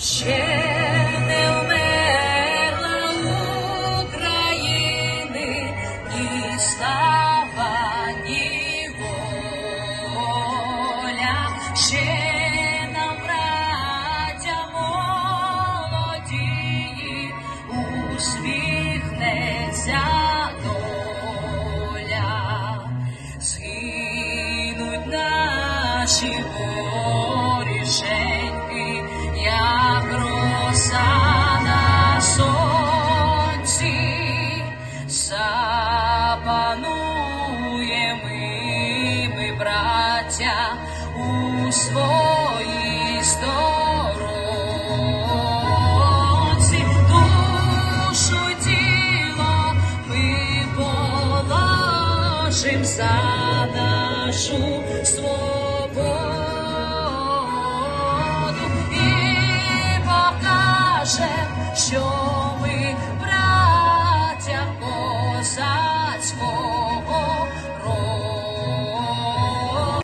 Ще не вмерла України ні слава, ні воля. Ще нам, браття молоді, усміхнеться доля. Наші горішеньки, у своїй сторонці, душу за нашу свободу 雄